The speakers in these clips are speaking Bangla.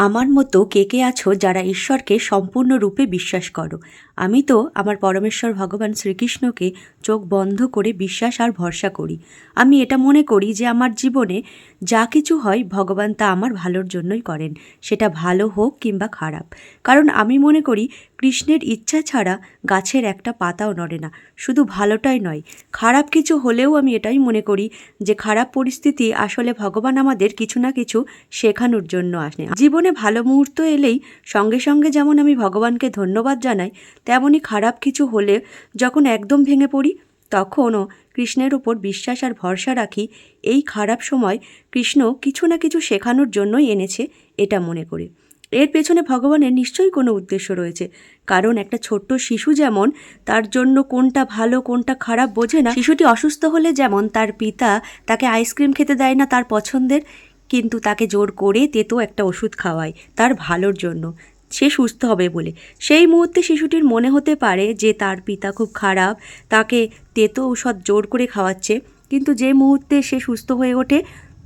আমার মতো কে কে আছো যারা ঈশ্বরকে সম্পূর্ণরূপে বিশ্বাস করো? আমি তো আমার পরমেশ্বর ভগবান শ্রীকৃষ্ণকে চোখ বন্ধ করে বিশ্বাস আর ভরসা করি। আমি এটা মনে করি যে আমার জীবনে যা কিছু হয় ভগবান তা আমার ভালোর জন্যই করেন, সেটা ভালো হোক কিংবা খারাপ। কারণ আমি মনে করি কৃষ্ণের ইচ্ছা ছাড়া গাছের একটা পাতাও নড়ে না। শুধু ভালোটাই নয়, খারাপ কিছু হলেও আমি এটাই মনে করি যে খারাপ পরিস্থিতি আসলে ভগবান আমাদের কিছু না কিছু শেখানোর জন্য আসে। জীবনে ভালো মুহূর্ত এলেই সঙ্গে সঙ্গে যেমন আমি ভগবানকে ধন্যবাদ জানাই তেমনই খারাপ কিছু হলে যখন একদম ভেঙে পড়ি, তখনও কৃষ্ণের ওপর বিশ্বাস আর ভরসা রাখি, এই খারাপ সময় কৃষ্ণ কিছু না কিছু শেখানোর জন্যই এনেছে, এটা মনে করি। এর পেছনে ভগবানের নিশ্চয়ই কোনো উদ্দেশ্য রয়েছে। কারণ একটা ছোট্ট শিশু যেমন, তার জন্য কোনটা ভালো, কোনটা খারাপ বোঝে না। শিশুটি অসুস্থ হলে যেমন তার পিতা তাকে আইসক্রিম খেতে দেয় না তার পছন্দের, কিন্তু তাকে জোর করে তেতো একটা ওষুধ খাওয়ায় তার ভালোর জন্য। সে সুস্থ হবে বলে। সেই মুহূর্তে শিশুটির মনে হতে পারে যে তার পিতা খুব খারাপ, তাকে তেতো ঔষধ জোর করে খাওয়াচ্ছে, কিন্তু যে মুহূর্তে সে সুস্থ হয়ে ওঠে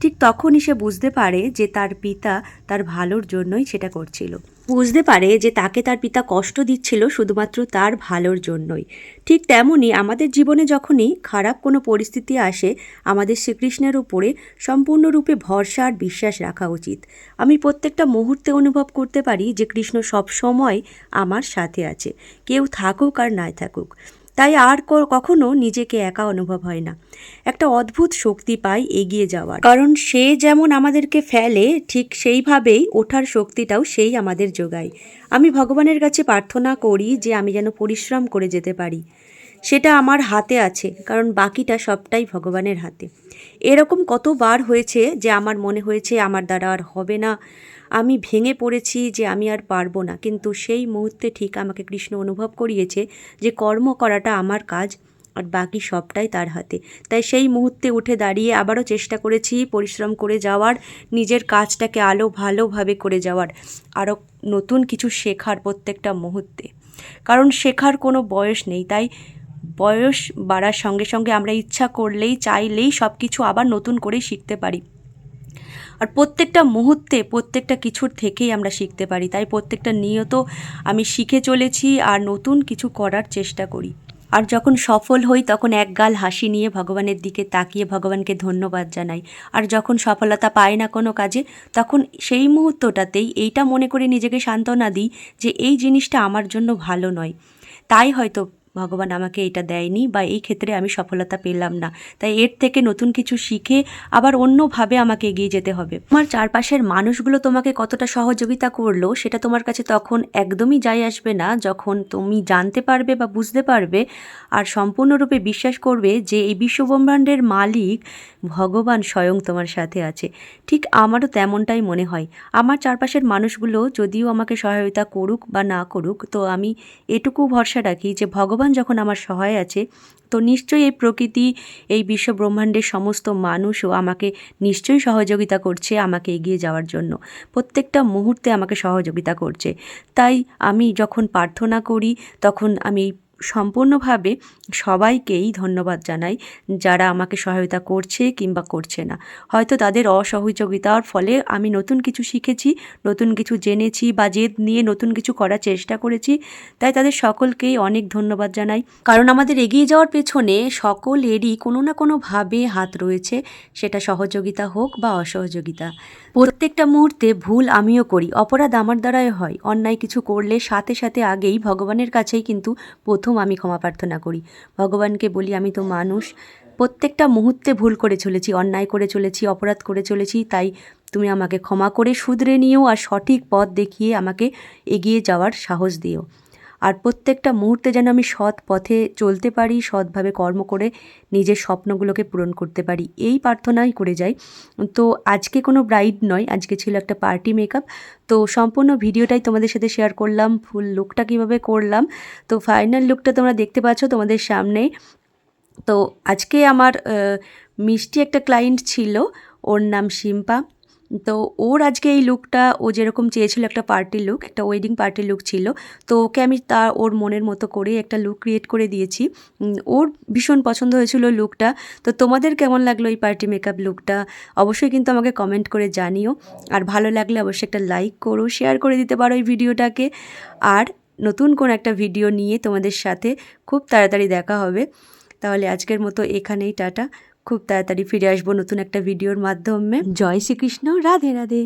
ঠিক তখনই সে বুঝতে পারে যে তার পিতা তার ভালোর জন্যই সেটা করছিল। বুঝতে পারে যে তাকে তার পিতা কষ্ট দিচ্ছিল শুধুমাত্র তার ভালোর জন্যই। ঠিক তেমনই আমাদের জীবনে যখনই খারাপ কোনো পরিস্থিতি আসে, আমাদের শ্রীকৃষ্ণের উপরে সম্পূর্ণরূপে ভরসা আর বিশ্বাস রাখা উচিত। আমি প্রত্যেকটা মুহূর্তে অনুভব করতে পারি যে কৃষ্ণ সব সময় আমার সাথে আছে। কেউ থাকুক আর নাই থাকুক। তাই আর কখনো নিজেকে একা অনুভব হয় না। একটা অদ্ভুত শক্তি পাই এগিয়ে যাওয়ার। কারণ সে যেমন আমাদেরকে ফেলে, ঠিক সেইভাবেই ওঠার শক্তিটাও সেই আমাদের যোগায়। আমি ভগবানের কাছে প্রার্থনা করি যে আমি যেন পরিশ্রম করে যেতে পারি। সেটা আমার হাতে আছে, কারণ বাকিটা সবটাই ভগবানের হাতে। এরকম কতবার হয়েছে যে আমার মনে হয়েছে আমার দ্বারা আর হবে না, আমি ভেঙে পড়েছি যে আমি আর পারব না, কিন্তু সেই মুহূর্তে ঠিক আমাকে কৃষ্ণ অনুভব করিয়েছে যে কর্ম করাটা আমার কাজ আর বাকি সবটাই তার হাতে। তাই সেই মুহূর্তে উঠে দাঁড়িয়ে আবারও চেষ্টা করেছি পরিশ্রম করে যাওয়ার, নিজের কাজটাকে আলো ভালোভাবে করে যাওয়ার আরও নতুন কিছু শেখার প্রত্যেকটা মুহূর্তে। কারণ শেখার কোনো বয়স নেই, তাই বয়স বাড়ার সঙ্গে সঙ্গে আমরা ইচ্ছা করলেই, চাইলেই সব কিছু আবার নতুন করে শিখতে পারি। আর প্রত্যেকটা মুহূর্তে প্রত্যেকটা কিছুর থেকেই আমরা শিখতে পারি। তাই প্রত্যেকটা নিয়ত আমি শিখে চলেছি আর নতুন কিছু করার চেষ্টা করি। আর যখন সফল হই, তখন একগাল হাসি নিয়ে ভগবানের দিকে তাকিয়ে ভগবানকে ধন্যবাদ জানাই। আর যখন সফলতা পাই না কোনো কাজে, তখন সেই মুহূর্তটাতেই এইটা মনে করে নিজেকে সান্ত্বনা দিই যে এই জিনিসটা আমার জন্য ভালো নয়। তাই হয়তো ভগবান আমাকে এটা দেয়নি বা এই ক্ষেত্রে আমি সফলতা পেলাম না। তাই এর থেকে নতুন কিছু শিখে আবার অন্যভাবে আমাকে এগিয়ে যেতে হবে। তোমার চারপাশের মানুষগুলো তোমাকে কতটা সহযোগিতা করল, সেটা তোমার কাছে তখন একদমই যাই আসবে না। যখন তুমি জানতে পারবে বা বুঝতে পারবে আর সম্পূর্ণরূপে বিশ্বাস করবে যে এই বিশ্বব্রহ্মাণ্ডের মালিক ভগবান স্বয়ং তোমার সাথে আছে। ঠিক আমারও তেমনটাই মনে হয়। আমার চারপাশের মানুষগুলো যদিও আমাকে সহায়তা করুক বা না করুক, তো আমি এটুকু ভরসা রাখি যে ভগবান যখন আমার সহায় আছে, তো নিশ্চয়ই এই প্রকৃতি, এই বিশ্ব ব্রহ্মাণ্ডের সমস্ত মানুষও আমাকে নিশ্চয়ই সহযোগিতা করছে আমাকে এগিয়ে যাওয়ার জন্য। প্রত্যেকটা মুহূর্তে আমাকে সহযোগিতা করছে। তাই আমি যখন প্রার্থনা করি, তখন আমি সম্পূর্ণভাবে সবাইকেই ধন্যবাদ জানাই যারা আমাকে সহায়তা করছে কিংবা করছে না। হয়তো তাদের অসহযোগিতার ফলে আমি নতুন কিছু শিখেছি, নতুন কিছু জেনেছি বা জেদ নিয়ে নতুন কিছু করার চেষ্টা করেছি, তাই তাদের সকলকেই অনেক ধন্যবাদ জানাই। কারণ আমাদের এগিয়ে যাওয়ার পেছনে সকলেরই কোনো না কোনোভাবে হাত রয়েছে, সেটা সহযোগিতা হোক বা অসহযোগিতা। প্রত্যেকটা মুহূর্তে ভুল আমিও করি, অপরাধ আমার দ্বারাই হয়। অন্যায় কিছু করলে সাথে সাথে আগেই ভগবানের কাছেই কিন্তু প্রথম আমি ক্ষমা প্রার্থনা করি। ভগবানকে বলি, আমি তো মানুষ। প্রত্যেকটা মুহূর্তে ভুল করে চলেছি, অন্যায় করে চলেছি, অপরাধ করে চলেছি, তাই তুমি আমাকে ক্ষমা করে শুধরে নিও আর সঠিক পথ দেখিয়ে আমাকে এগিয়ে যাওয়ার সাহস দিও। আর প্রত্যেকটা মুহূর্তে যেন আমি সৎ পথে চলতে পারি, সৎভাবে কর্ম করে নিজের স্বপ্নগুলোকে পূরণ করতে পারি, এই প্রার্থনাই করে যাই। তো আজকে কোনো ব্রাইড নয়, আজকে ছিল একটা পার্টি মেকআপ তো সম্পূর্ণ ভিডিওটাই তোমাদের সাথে শেয়ার করলাম ফুল লুকটা কীভাবে করলাম। তো ফাইনাল লুকটা তোমরা দেখতে পাচ্ছ তোমাদের সামনে। তো আজকে আমার মিষ্টি একটা ক্লায়েন্ট ছিল, ওর নাম শিম্পা। তো ওর আজকে এই লুকটা ও যেরকম চেয়েছিল একটা পার্টির লুক একটা ওয়েডিং পার্টির লুক ছিল, তো ওকে আমি তা ওর মনের মতো করে একটা লুক ক্রিয়েট করে দিয়েছি। ওর ভীষণ পছন্দ হয়েছিল লুকটা তো তোমাদের কেমন লাগল এই পার্টি মেকআপ লুকটা অবশ্যই কিন্তু আমাকে কমেন্ট করে জানিও। আর ভালো লাগলে অবশ্যই একটা লাইক করো শেয়ার করে দিতে পারো এই ভিডিওটাকে। আর নতুন কোন একটা ভিডিও নিয়ে তোমাদের সাথে খুব তাড়াতাড়ি দেখা হবে। তাহলে আজকের মতো এখানেই, টাটা। খুব তাড়াতাড়ি ফিরে আসব নতুন একটা ভিডিওর মাধ্যমে। জয় শ্রীকৃষ্ণ রাধে রাধে।